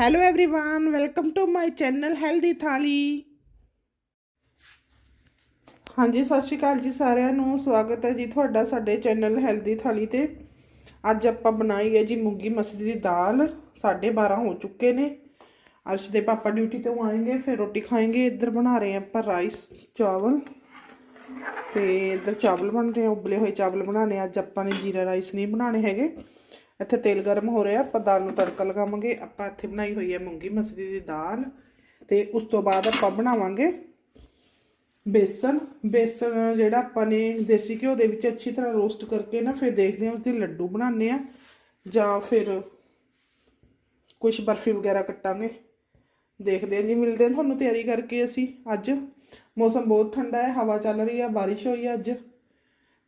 Hello everyone welcome to my channel healthy thali ਹਾਂਜੀ, ਸਤਿ ਸ਼੍ਰੀ ਅਕਾਲ ਜੀ ਸਾਰਿਆਂ ਨੂੰ। ਸਵਾਗਤ ਹੈ ਜੀ ਤੁਹਾਡਾ ਸਾਡੇ ਚੈਨਲ ਹੈਲਦੀ ਥਾਲੀ ਤੇ। ਅੱਜ ਆਪਾਂ ਬਣਾਈ ਹੈ ਜੀ ਮੂੰਗੀ ਮਸਰੀ ਦੀ ਦਾਲ। 12:30 ਹੋ ਚੁੱਕੇ ਨੇ। ਅਰਸ਼ ਦੇ ਪਾਪਾ ਡਿਊਟੀ ਤੋਂ ਆਏਗੇ, ਫਿਰ ਰੋਟੀ ਖਾਏਗੇ। ਇੱਧਰ ਬਣਾ ਰਹੇ ਆਪਾਂ ਰਾਈਸ ਚਾਵਲ। ਤੇ ਇੱਧਰ ਚਾਵਲ ਬਣ ਰਹੇ ਆ, ਉਬਲੇ ਹੋਏ ਚਾਵਲ ਬਣਾਣੇ ਅੱਜ ਆਪਾਂ ਨੇ ਜੀਰਾ ਰਾਈਸ ਨਹੀਂ ਬਣਾਣੇ ਹੈਗੇ। ਇੱਥੇ ਤੇਲ ਗਰਮ ਹੋ ਰਿਹਾ, ਆਪਾਂ ਦਾਲ ਨੂੰ ਤੜਕਾ ਲਗਾਵਾਂਗੇ, ਆਪਾਂ ਇੱਥੇ ਬਣਾਈ ਹੋਈ ਹੈ ਮੂੰਗੀ ਮਸਰੀ ਦੀ ਦਾਲ। ਤੇ ਉਸ ਤੋਂ ਬਾਅਦ ਆਪਾਂ ਬਣਾਵਾਂਗੇ ਬੇਸਨ। ਬੇਸਨ ਜਿਹੜਾ ਆਪਾਂ ਨੇ ਦੇਸੀ ਘਿਓ ਦੇ ਵਿੱਚ ਅੱਛੀ ਤਰ੍ਹਾਂ ਰੋਸਟ ਕਰਕੇ ਨਾ, ਫਿਰ ਦੇਖਦੇ ਹਾਂ ਉਸ ਦੇ ਲੱਡੂ ਬਣਾਉਂਦੇ ਆ ਜਾਂ ਫਿਰ ਕੁਝ ਬਰਫੀ ਵਗੈਰਾ ਕੱਟਾਂਗੇ। ਦੇਖਦੇ ਹਾਂ ਜੀ, ਮਿਲਦੇ ਹਾਂ ਤੁਹਾਨੂੰ ਤਿਆਰੀ ਕਰਕੇ ਅਸੀਂ ਅੱਜ। ਮੌਸਮ ਬਹੁਤ ਠੰਡਾ ਹੈ, ਹਵਾ ਚੱਲ ਰਹੀ ਹੈ, ਬਾਰਿਸ਼ ਹੋਈ ਹੈ ਅੱਜ।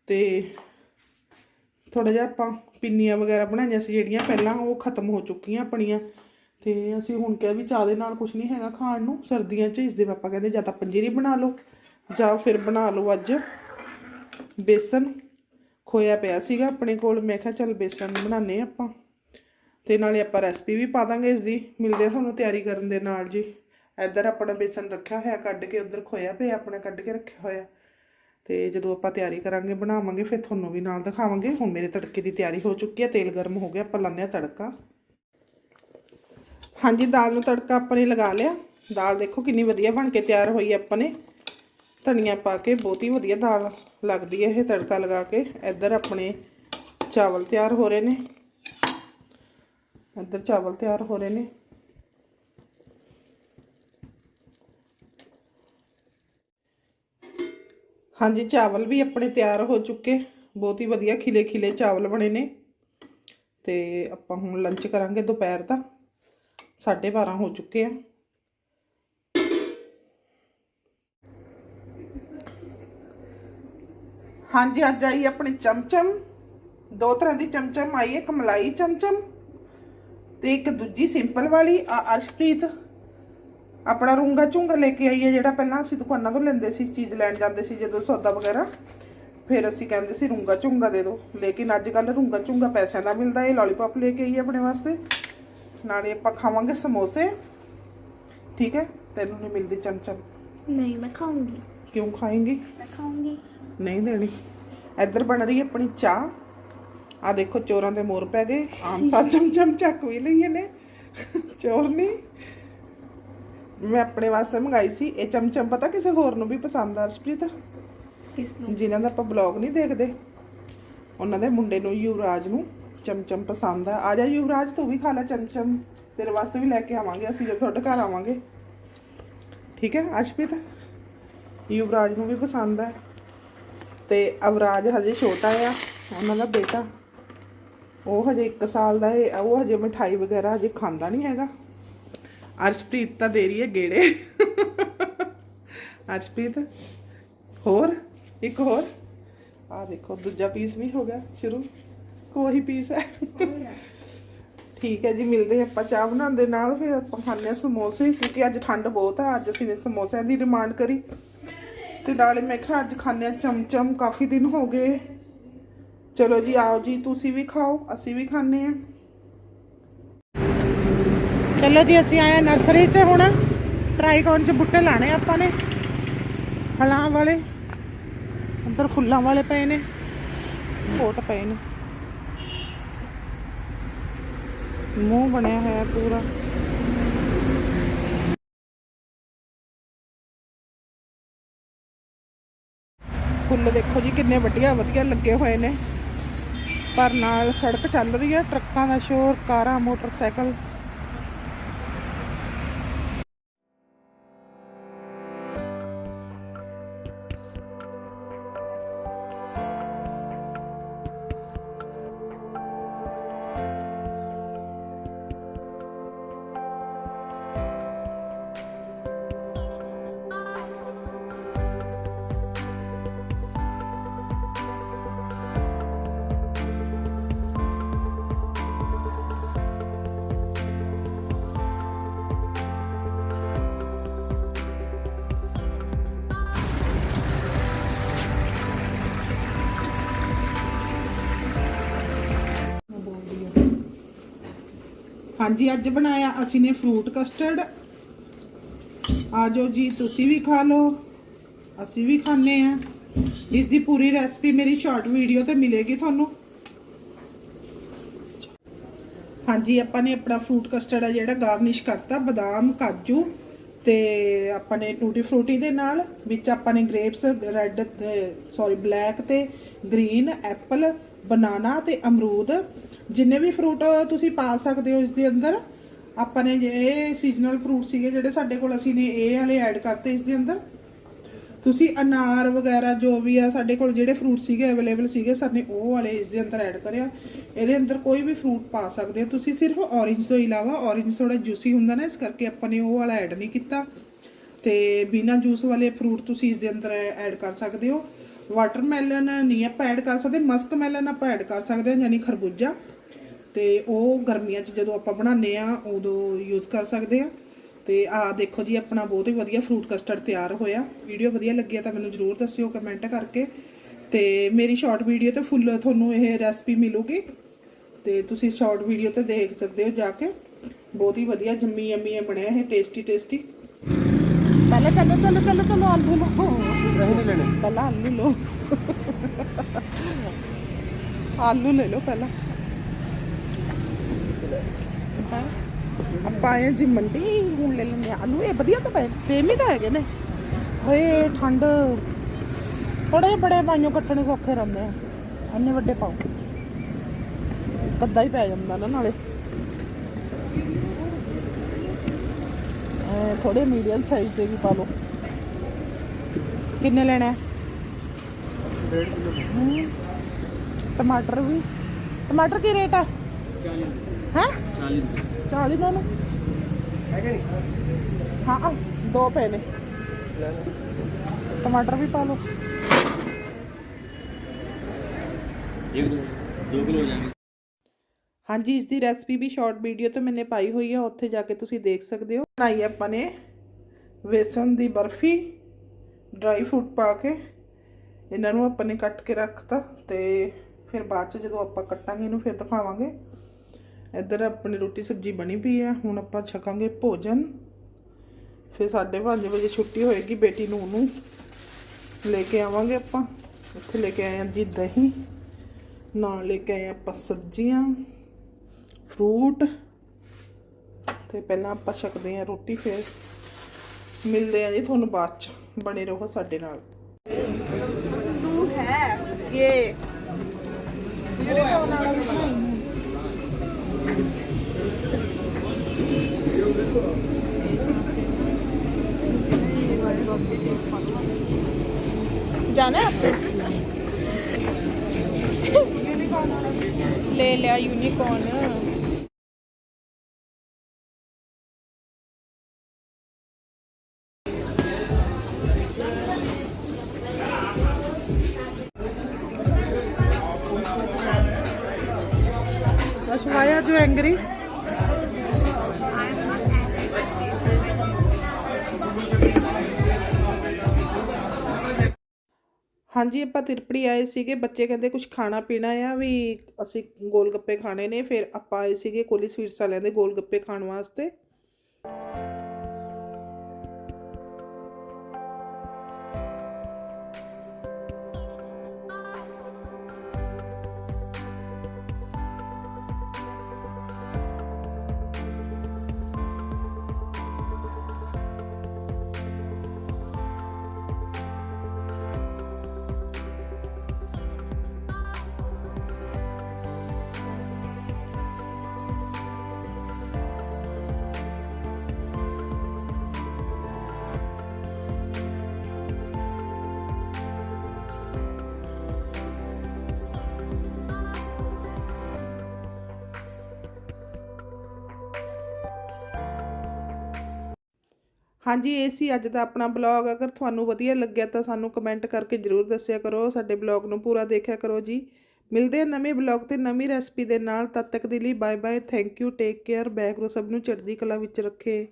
ਤੇ ਥੋੜਾ ਜਿਹਾ ਆਪਾਂ ਪਿੰਨੀਆਂ ਵਗੈਰਾ ਬਣਾਈਆਂ ਸੀ ਜਿਹੜੀਆਂ ਪਹਿਲਾਂ ਉਹ ਖਤਮ ਹੋ ਚੁੱਕੀਆਂ ਆਪਣੀਆਂ। ਤੇ ਅਸੀਂ ਹੁਣ ਕਿਹਾ ਵੀ ਚਾਹ ਦੇ ਨਾਲ ਕੁਝ ਨਹੀਂ ਹੈਗਾ ਖਾਣ ਨੂੰ, ਸਰਦੀਆਂ 'ਚ ਇਸ ਦੇ ਪਾਪਾ ਕਹਿੰਦੇ ਜਾਂ ਤਾਂ ਪੰਜੀਰੀ ਬਣਾ ਲਓ ਜਾਂ ਫਿਰ ਬਣਾ ਲਓ ਅੱਜ ਬੇਸਨ। ਖੋਇਆ ਪਿਆ ਸੀਗਾ ਆਪਣੇ ਕੋਲ, ਮੈਂ ਕਿਹਾ ਚੱਲ ਬੇਸਨ ਬਣਾਉਂਦੇ ਹਾਂ ਆਪਾਂ। ਤੇ ਨਾਲੇ ਆਪਾਂ ਰੈਸਪੀ ਵੀ ਪਾ ਦਾਂਗੇ ਇਸ ਦੀ ਮਿਲਦੇ ਆ ਤੁਹਾਨੂੰ ਤਿਆਰੀ ਕਰਨ ਦੇ ਨਾਲ ਜੀ। ਇੱਧਰ ਆਪਣਾ ਬੇਸਨ ਰੱਖਿਆ ਹੋਇਆ, ਕੱਢ ਕੇ ਉੱਧਰ ਖੋਇਆ ਪਿਆ, ਆਪਣਾ ਕੱਢ ਕੇ ਰੱਖਿਆ ਹੋਇਆ। ਤੇ ਜਦੋਂ ਆਪਾਂ ਤਿਆਰੀ ਕਰਾਂਗੇ, ਬਣਾਵਾਂਗੇ, ਫਿਰ ਤੁਹਾਨੂੰ ਵੀ ਨਾਲ ਦਿਖਾਵਾਂਗੇ। ਹੁਣ ਮੇਰੇ ਤੜਕੇ ਦੀ ਤਿਆਰੀ ਹੋ ਚੁੱਕੀ ਹੈ, ਤੇਲ ਗਰਮ ਹੋ ਗਿਆ, ਆਪਾਂ ਲਾਉਂਦੇ ਹਾਂ ਤੜਕਾ। ਹਾਂਜੀ, ਦਾਲ ਨੂੰ ਤੜਕਾ ਆਪਾਂ ਨੇ ਲਗਾ ਲਿਆ। ਦਾਲ ਦੇਖੋ ਕਿੰਨੀ ਵਧੀਆ ਬਣ ਕੇ ਤਿਆਰ ਹੋਈ ਆਪਾਂ ਨੇ। ਧਨੀਆ ਪਾ ਕੇ, ਬਹੁਤ ਹੀ ਵਧੀਆ ਦਾਲ ਲੱਗਦੀ ਹੈ ਇਹ ਤੜਕਾ ਲਗਾ ਕੇ। ਇੱਧਰ ਆਪਣੇ ਚਾਵਲ ਤਿਆਰ ਹੋ ਰਹੇ ਨੇ। ਇੱਧਰ ਚਾਵਲ ਤਿਆਰ ਹੋ ਰਹੇ ਨੇ। ਹਾਂਜੀ, ਚਾਵਲ ਵੀ ਆਪਣੇ ਤਿਆਰ ਹੋ ਚੁੱਕੇ। ਬਹੁਤ ਹੀ ਵਧੀਆ ਖਿਲੇ ਖਿਲੇ ਚਾਵਲ ਬਣੇ ਨੇ। ਤੇ ਆਪਾਂ ਹੁਣ ਲੰਚ ਕਰਾਂਗੇ ਦੁਪਹਿਰ ਦਾ। 12:30 ਹੋ ਚੁੱਕੇ ਆ। ਹਾਂਜੀ, ਅੱਜ ਆਈ ਆਪਣੀ ਚਮਚਮ। ਦੋ ਤਰ੍ਹਾਂ ਦੀ ਚਮਚਮ, ਆਈ ਹੈ ਇੱਕ ਮਲਾਈ ਚਮਚਮ ਤੇ ਇੱਕ ਦੂਜੀ ਸਿੰਪਲ ਵਾਲੀ, ਆ ਅਰਸ਼ਪ੍ਰੀਤ। ਆਪਣਾ ਰੂੰਗਾ ਝੁੰਗਾ ਲੈ ਕੇ ਆਈ ਹੈ ਜਿਹੜਾ ਪਹਿਲਾਂ ਅਸੀਂ ਦੁਕਾਨਾਂ ਤੋਂ ਲੈਂਦੇ ਸੀ ਚੀਜ਼ ਲੈਣ ਜਾਂਦੇ ਸੀ ਜਦੋਂ ਸੌਦਾ ਵਗੈਰਾ। ਫਿਰ ਅਸੀਂ ਕਹਿੰਦੇ ਸੀ ਰੂੰਗਾ ਝੁੰਗਾ ਦੇ ਦਿਓ। ਲੇਕਿਨ ਅੱਜ ਕੱਲ ਰੂੰਗਾ ਝੁੰਗਾ ਪੈਸਿਆਂ ਦਾ ਮਿਲਦਾ ਇਹ ਲੋਲੀਪੌਪ ਲੈ ਕੇ ਆਈ ਹੈ ਆਪਣੇ ਵਾਸਤੇ। ਨਾਲੇ ਆਪਾਂ ਖਾਵਾਂਗੇ ਸਮੋਸੇ। ਠੀਕ ਹੈ? ਤੈਨੂੰ ਨਹੀਂ ਮਿਲਦੀ ਚਮਚਮ। ਨਹੀਂ ਮੈਂ ਖਾਉਂਗੀ ਕਿਉਂ ਖਾਏਂਗੀ? ਮੈਂ ਖਾਉਂਗੀ ਨਹੀਂ ਦੇਣੀ। ਇੱਧਰ ਬਣ ਰਹੀ ਹੈ ਆਪਣੀ ਚਾਹ। ਆ ਦੇਖੋ ਚੋਰਾਂ ਦੇ ਮੋਰ ਪੈ ਗਏ। ਆਮ ਸਾ ਚਮਚਮ ਚੱਕ ਵੀ ਲਈਏ ਨੇ। ਚੋਰ ਨਹੀਂ। ਮੈਂ ਆਪਣੇ ਵਾਸਤੇ ਮੰਗਾਈ ਸੀ ਇਹ ਚਮਚਮ ਪਤਾ ਕਿਸੇ ਹੋਰ ਨੂੰ ਵੀ ਪਸੰਦ ਆ ਅਰਸ਼ਪ੍ਰੀਤ? ਕਿਸ ਨੂੰ? ਜਿਨ੍ਹਾਂ ਦਾ ਆਪਾਂ ਬਲੌਗ ਨਹੀਂ ਦੇਖਦੇ। ਉਹਨਾਂ ਦੇ ਮੁੰਡੇ ਨੂੰ ਯੁਵਰਾਜ ਨੂੰ ਚਮਚਮ ਪਸੰਦ ਆ। ਆ ਜਾ ਯੁਵਰਾਜ ਤੂੰ ਵੀ ਖਾ ਲੈ ਚਮਚਮ। ਤੇਰੇ ਵਾਸਤੇ ਵੀ ਲੈ ਕੇ ਆਵਾਂਗੇ ਅਸੀਂ ਜਦੋਂ ਤੁਹਾਡੇ ਘਰ ਆਵਾਂਗੇ। ਠੀਕ ਹੈ ਅਰਸ਼ਪ੍ਰੀਤ? ਯੁਵਰਾਜ ਨੂੰ ਵੀ ਪਸੰਦ ਹੈ ਤੇ ਅਵਰਾਜ ਹਜੇ ਛੋਟਾ ਆ ਉਹਨਾਂ ਦਾ ਬੇਟਾ। ਉਹ ਹਜੇ 1 ਸਾਲ ਦਾ ਹੈ ਉਹ ਹਜੇ ਮਠਾਈ ਵਗੈਰਾ ਹਜੇ ਖਾਂਦਾ ਨਹੀਂ ਹੈਗਾ। ਅਰਸ਼ਪ੍ਰੀਤ ਤਾਂ ਦੇ ਰਹੀ ਹੈ ਗੇੜੇ। ਅਰਸ਼ਪ੍ਰੀਤ, ਹੋਰ? ਇੱਕ ਹੋਰ? ਆ ਦੇਖੋ, ਦੂਜਾ ਪੀਸ ਵੀ ਹੋ ਗਿਆ ਸ਼ੁਰੂ। ਕੋਈ ਪੀਸ ਹੈ। ਠੀਕ ਹੈ ਜੀ, ਮਿਲਦੇ ਆਪਾਂ ਚਾਹ ਬਣਾਉਂਦੇ ਨਾਲ, ਫਿਰ ਆਪਾਂ ਖਾਂਦੇ ਹਾਂ ਸਮੋਸੇ, ਕਿਉਂਕਿ ਅੱਜ ਠੰਡ ਬਹੁਤ ਹੈ ਅੱਜ ਅਸੀਂ ਨੇ ਸਮੋਸਿਆਂ ਦੀ ਡਿਮਾਂਡ ਕਰੀ। ਤੇ ਨਾਲੇ ਮੈਂ ਕਿਹਾ ਅੱਜ ਖਾਂਦੇ ਹਾਂ ਚਮਚਮ, ਕਾਫੀ ਦਿਨ ਹੋ ਗਏ। ਚਲੋ ਜੀ, ਆਓ ਜੀ, ਤੁਸੀਂ ਵੀ ਖਾਓ, ਅਸੀਂ ਵੀ ਖਾਂਦੇ ਹਾਂ। ਚਲੋ ਜੀ ਅਸੀਂ ਆਏ ਨਰਸਰੀ 'ਚ ਹੁਣ ਟਰਾਈਕੌਨ 'ਚ ਬੁੱਟੇ ਲਾਣੇ ਆਪਾਂ ਨੇ। ਫਲਾਂ ਵਾਲੇ, ਅੰਦਰ ਫੁੱਲਾਂ ਵਾਲੇ ਪਏ ਨੇ ਕੋਟ ਪਏ ਨੇ। ਮੂੰਹ ਬਣਿਆ ਹੋਇਆ ਪੂਰਾ। ਫੁੱਲ ਦੇਖੋ ਜੀ ਕਿੰਨੇ ਵਧੀਆ ਵਧੀਆ ਲੱਗੇ ਹੋਏ ਨੇ। ਪਰ ਨਾਲ ਸੜਕ ਚੱਲ ਰਹੀ ਹੈ ਟਰੱਕਾਂ ਦਾ ਸ਼ੋਰ, ਕਾਰਾਂ, ਮੋਟਰਸਾਈਕਲ। ਹਾਂਜੀ, ਅੱਜ ਬਣਾਇਆ ਅਸੀਂ ਨੇ ਫਰੂਟ ਕਸਟਰਡ ਆਜੋ ਜੀ, ਤੁਸੀਂ ਵੀ ਖਾ ਲਓ। ਅਸੀਂ ਵੀ ਖਾਣੇ ਆ ਇਸ ਦੀ ਪੂਰੀ ਰੈਸਪੀ ਮੇਰੀ ਸ਼ਾਰਟ ਵੀਡੀਓ ਤੇ ਮਿਲੇਗੀ ਤੁਹਾਨੂੰ। ਹਾਂਜੀ, ਆਪਾਂ ਨੇ ਆਪਣਾ ਫਰੂਟ ਕਸਟਰਡ ਆ ਜਿਹੜਾ ਗਾਰਨਿਸ਼ ਕਰਤਾ, ਬਦਾਮ, ਕਾਜੂ ਤੇ ਆਪਾਂ ਨੇ ਟੂਟੀ ਫਰੂਟੀ ਦੇ ਨਾਲ, ਵਿੱਚ ਆਪਾਂ ਨੇ ਗ੍ਰੇਪਸ ਰੈੱਡ ਸੌਰੀ ਬਲੈਕ ਤੇ ਗ੍ਰੀਨ ਐਪਲ ਬਨਾਨਾ ਤੇ ਅਮਰੂਦ, ਜਿੰਨੇ ਵੀ ਫਰੂਟ ਤੁਸੀਂ ਪਾ ਸਕਦੇ ਹੋ ਇਸ ਦੇ ਅੰਦਰ, ਆਪਾਂ ਨੇ ਇਹ ਸੀਜ਼ਨਲ ਫਰੂਟ ਸੀਗੇ ਜਿਹੜੇ ਸਾਡੇ ਕੋਲ ਅਸੀਂ ਨੇ ਇਹ ਵਾਲੇ ਐਡ ਕਰਤੇ ਇਸ ਦੇ ਅੰਦਰ। ਤੁਸੀਂ ਅਨਾਰ ਵਗੈਰਾ ਜੋ ਵੀ ਆ ਸਾਡੇ ਕੋਲ ਜਿਹੜੇ ਫਰੂਟ ਸੀਗੇ ਅਵੇਲੇਬਲ ਸੀਗੇ ਸਾਨੇ ਉਹ ਵਾਲੇ ਇਸ ਦੇ ਅੰਦਰ ਐਡ ਕਰਿਆ। ਇਹਦੇ ਅੰਦਰ ਕੋਈ ਵੀ ਫਰੂਟ ਪਾ ਸਕਦੇ ਹੋ। ਤੁਸੀਂ ਸਿਰਫ ਔਰੇਂਜ ਤੋਂ ਇਲਾਵਾ ਔਰੇਂਜ ਥੋੜਾ ਜੂਸੀ ਹੁੰਦਾ ਨਾ, ਇਸ ਕਰਕੇ ਆਪਾਂ ਨੇ ਉਹ ਵਾਲਾ ਐਡ ਨਹੀਂ ਕੀਤਾ। ਤੇ ਬਿਨਾ ਜੂਸ ਵਾਲੇ ਫਰੂਟ ਤੁਸੀਂ ਇਸ ਦੇ ਅੰਦਰ ਐਡ ਕਰ ਸਕਦੇ ਹੋ। ਵਾਟਰਮੈਲਨ ਨਹੀਂ ਆਪਾਂ ਐਡ ਕਰ ਸਕਦੇ ਮਸਕ ਮੈਲਨ ਆਪਾਂ ਐਡ ਕਰ ਸਕਦੇ ਹਾਂ, ਯਾਨੀ ਖਰਬੂਜਾ। ਤੇ ਉਹ ਗਰਮੀਆਂ 'ਚ ਜਦੋਂ ਆਪਾਂ ਬਣਾਉਂਦੇ ਆ ਉਦੋਂ ਯੂਜ਼ ਕਰ ਸਕਦੇ ਆ ਤੇ ਆ ਦੇਖੋ ਜੀ, ਆਪਣਾ ਬਹੁਤ ਹੀ ਵਧੀਆ ਫਰੂਟ ਕਸਟਰਡ ਤਿਆਰ ਹੋਇਆ। ਵੀਡੀਓ ਵਧੀਆ ਲੱਗਿਆ ਤਾਂ ਮੈਨੂੰ ਜਰੂਰ ਦੱਸਿਓ ਕਮੈਂਟ ਕਰਕੇ। ਤੇ ਮੇਰੀ ਸ਼ਾਰਟ ਵੀਡੀਓ ਤੇ ਫੁੱਲ ਤੁਹਾਨੂੰ ਇਹ ਰੈਸਪੀ ਮਿਲੂਗੀ। ਤੇ ਤੁਸੀਂ ਸ਼ਾਰਟ ਵੀਡੀਓ ਤੇ ਦੇਖ ਸਕਦੇ ਹੋ ਜਾ ਕੇ। ਬਹੁਤ ਹੀ ਵਧੀਆ ਜੰਮੀ ਯੰਮੀ ਬਣਿਆ, ਇਹ ਟੇਸਟੀ ਟੇਸਟੀ ਪਹਿਲਾਂ ਚਲੋ ਚਲੋ ਚਲੋ ਚਲੋ ਆਲੂ ਲਓ ਨਹੀਂ ਲੈਣੇ। ਪਹਿਲਾਂ ਆਲੂ ਲਓ। ਆਲੂ ਲੈ ਲਓ ਪਹਿਲਾਂ। ਆਪਾਂ ਆਏ ਜੀ ਮੰਡੀ ਹੁਣ ਲੈ ਲੈਂਦੇ ਆਲੂ ਇਹ ਵਧੀਆ ਤਾਂ ਪਏ। ਸੇਮ ਹੀ ਤਾਂ ਹੈਗੇ ਨੇ। ਹੋਏ, ਠੰਡ। ਥੋੜੇ ਬੜੇ ਪਾਈਓ ਕੱਟਣੇ ਸੌਖੇ ਰਹਿੰਦੇ ਆ। ਇੰਨੇ ਵੱਡੇ ਪਾਓ। ਕੱਦਾ ਹੀ ਪੈ ਜਾਂਦਾ ਨਾ ਨਾਲੇ। ਥੋੜੇ ਮੀਡੀਅਮ ਸਾਈਜ਼ ਦੇ ਵੀ ਪਾ ਲਓ। ਕਿੰਨੇ ਲੈਣਾ ਹੈ? ਕਿਲੋ ਟਮਾਟਰ ਵੀ। ਟਮਾਟਰ ਕੀ ਰੇਟ ਆ 40 ਹੈ? 40 40 ਨਾਲ ਹੈਗਾ ਨਹੀਂ? ਹਾਂ ਆ, ਦੋ ਪਏ ਨੇ। ਟਮਾਟਰ ਵੀ ਪਾ ਲਓ। ਇੱਕ ਦੋ 2 ਕਿਲੋ ਹੋ ਜਾਣਗੇ। ਹਾਂਜੀ ਇਸ ਦੀ ਰੈਸਪੀ ਵੀ ਸ਼ਾਰਟ ਵੀਡੀਓ ਤੇ ਮੈंने ਪਾਈ ਹੋਈ ਹੈ। ਉੱਥੇ ਜਾ ਕੇ ਤੁਸੀਂ ਦੇਖ ਸਕਦੇ ਹੋ। ਬਣਾਈ ਆਪਾਂ ਨੇ ਵੇਸਣ ਦੀ ਬਰਫੀ। ਡਰਾਈ ਫਰੂਟ ਪਾ ਕੇ ਇਹਨਾਂ ਨੂੰ ਆਪਾਂ ਨੇ ਕੱਟ ਕੇ ਰੱਖਤਾ ਤੇ ਫਿਰ ਬਾਅਦ ਚ ਜਦੋਂ ਆਪਾਂ ਕੱਟਾਂਗੇ ਇਹਨੂੰ ਫਿਰ ਦਿਖਾਵਾਂਗੇ। ਇੱਧਰ ਆਪਣੀ ਰੋਟੀ ਸਬਜ਼ੀ ਬਣੀ ਪਈ ਹੈ ਹੁਣ ਆਪਾਂ ਛਕਾਂਗੇ ਭੋਜਨ। ਫਿਰ 5:30 ਵਜੇ ਛੁੱਟੀ ਹੋਏਗੀ ਬੇਟੀ ਨੂੰ। ਉਹਨੂੰ ਲੈ ਕੇ ਆਵਾਂਗੇ ਆਪਾਂ। ਇੱਥੇ ਲੈ ਕੇ ਆਏ ਹਾਂ ਜੀ ਦਹੀਂ, ਨਾਲ ਲੈ ਕੇ ਆਏ ਆਪਾਂ ਸਬਜ਼ੀਆਂ, ਫਰੂਟ ਤੇ ਪਹਿਲਾਂ ਆਪਾਂ ਛਕਦੇ ਹਾਂ ਰੋਟੀ ਫਿਰ ਮਿਲਦੇ ਹਾਂ ਜੀ ਤੁਹਾਨੂੰ ਬਾਅਦ ਚ। ਬਣੇ ਰਹੋ ਸਾਡੇ ਨਾਲ तू है ये जाना है आपको ले लिया यूनिकॉर्न why ਹਾਂਜੀ, ਆਪਾਂ ਤਿਰਪੜੀ ਆਏ ਸੀਗੇ। ਬੱਚੇ ਕਹਿੰਦੇ ਕੁਝ ਖਾਣਾ ਪੀਣਾ ਆ, ਵੀ ਅਸੀਂ ਗੋਲ ਗੱਪੇ ਖਾਣੇ ਨੇ। ਫਿਰ ਆਪਾਂ ਆਏ ਸੀਗੇ ਕੋਲੀ ਸਵੀਟਸ ਵਾਲਿਆਂ ਦੇ ਗੋਲ ਗੱਪੇ ਖਾਣ ਵਾਸਤੇ। ਹਾਂਜੀ, ਇਹ ਸੀ ਅੱਜ ਦਾ ਆਪਣਾ ਬਲੌਗ। ਅਗਰ ਤੁਹਾਨੂੰ ਵਧੀਆ ਲੱਗਿਆ ਤਾਂ ਸਾਨੂੰ ਕਮੈਂਟ ਕਰਕੇ ਜਰੂਰ ਦੱਸਿਆ ਕਰੋ। ਸਾਡੇ ਬਲੌਗ ਨੂੰ ਪੂਰਾ ਦੇਖਿਆ ਕਰੋ ਜੀ। ਮਿਲਦੇ ਹਾਂ ਨਵੇਂ ਬਲੌਗ ਤੇ ਨਵੀਂ ਰੈਸਪੀ ਦੇ ਨਾਲ। ਤਦ ਤੱਕ ਦੇ ਲਈ bye bye thank you take care ਬੈਗਰੋ ਸਭ ਨੂੰ ਚੜ੍ਹਦੀ ਕਲਾ ਵਿੱਚ ਰੱਖੇ।